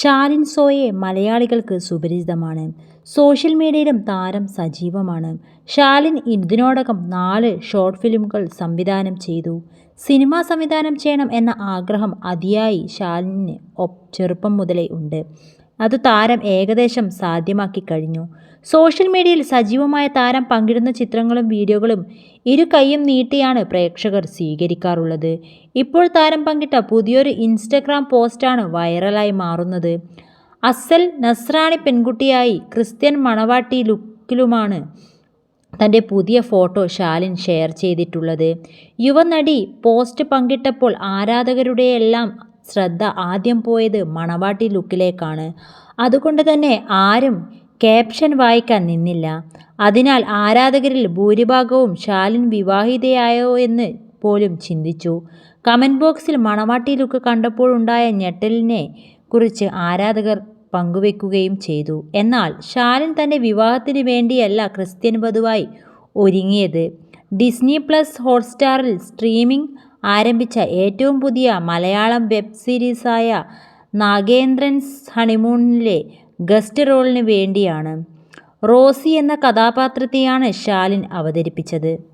ഷാലിൻ സോയെ മലയാളികൾക്ക് സുപരിചിതമാണ്. സോഷ്യൽ മീഡിയയിലും താരം സജീവമാണ്. ഷാലിൻ ഇതിനോടകം നാല് ഷോർട്ട് ഫിലിമുകൾ സംവിധാനം ചെയ്തു. സിനിമ സംവിധാനം ചെയ്യണം എന്ന ആഗ്രഹം അതിയായി ഷാലിന് ചെറുപ്പം മുതലേ ഉണ്ട്. അത് താരം ഏകദേശം സാധ്യമാക്കി കഴിഞ്ഞു. സോഷ്യൽ മീഡിയയിൽ സജീവമായ താരം പങ്കിടുന്ന ചിത്രങ്ങളും വീഡിയോകളും ഇരു കൈയും നീട്ടിയാണ് പ്രേക്ഷകർ സ്വീകരിക്കാറുള്ളത്. ഇപ്പോൾ താരം പങ്കിട്ട പുതിയൊരു ഇൻസ്റ്റഗ്രാം പോസ്റ്റാണ് വൈറലായി മാറുന്നത്. അസൽ നസ്രാണി പെൺകുട്ടിയായി ക്രിസ്ത്യൻ മണവാട്ടി ലുക്കിലുമാണ് തന്റെ പുതിയ ഫോട്ടോ ശാലിൻ ഷെയർ ചെയ്തിട്ടുള്ളത്. യുവനടി പോസ്റ്റ് പങ്കിട്ടപ്പോൾ ആരാധകരുടെയെല്ലാം ശ്രദ്ധ ആദ്യം പോയത് മണവാട്ടി ലുക്കിലേക്കാണ്. അതുകൊണ്ട് തന്നെ ആരും ക്യാപ്ഷൻ വായിക്കാൻ നിന്നില്ല. അതിനാൽ ആരാധകരിൽ ഭൂരിഭാഗവും ശാലിൻ വിവാഹിതയായോ എന്ന് പോലും ചിന്തിച്ചു. കമന്റ് ബോക്സിൽ മണവാട്ടി ലുക്ക് കണ്ടപ്പോഴുണ്ടായ ഞെട്ടലിനെ കുറിച്ച് ആരാധകർ പങ്കുവെക്കുകയും ചെയ്തു. എന്നാൽ ശാലിൻ തന്റെ വിവാഹത്തിന് വേണ്ടിയല്ല ക്രിസ്ത്യൻ വധുവായി ഒരുങ്ങിയത്. ഡിസ്നി പ്ലസ് ഹോട്ട്സ്റ്റാറിൽ സ്ട്രീമിംഗ് ആരംഭിച്ച ഏറ്റവും പുതിയ മലയാളം വെബ് സീരീസായ നാഗേന്ദ്രൻസ് ഹണിമൂണിലെ ഗസ്റ്റ് റോളിന് വേണ്ടിയാണ്. റോസി എന്ന കഥാപാത്രത്തെയാണ് ഷാലിൻ അവതരിപ്പിച്ചത്.